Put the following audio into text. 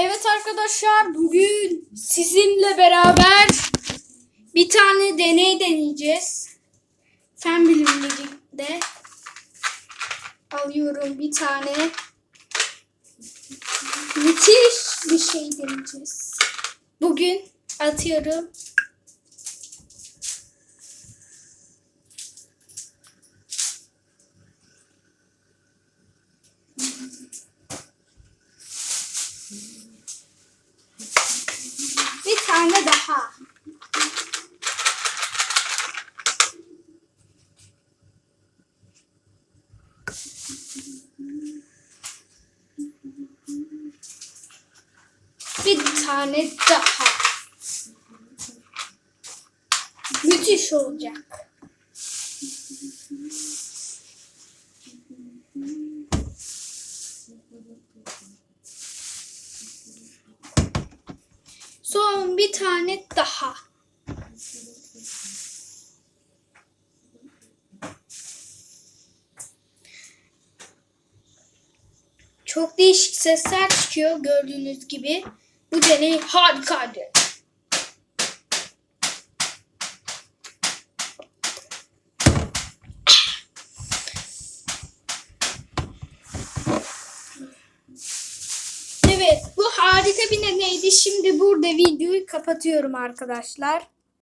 Evet arkadaşlar bugün sizinle beraber bir tane deney deneyeceğiz. Fen bilimlerinde alıyorum bir tane. Müthiş bir şey deneyeceğiz. Bugün atıyorum. Tane daha. Bir tane daha. Müthiş olacak. Son bir tane daha. Çok değişik sesler çıkıyor gördüğünüz gibi. Bu deney harikaydı. Evet bu harika bir deneydi. Şimdi burada videoyu kapatıyorum arkadaşlar.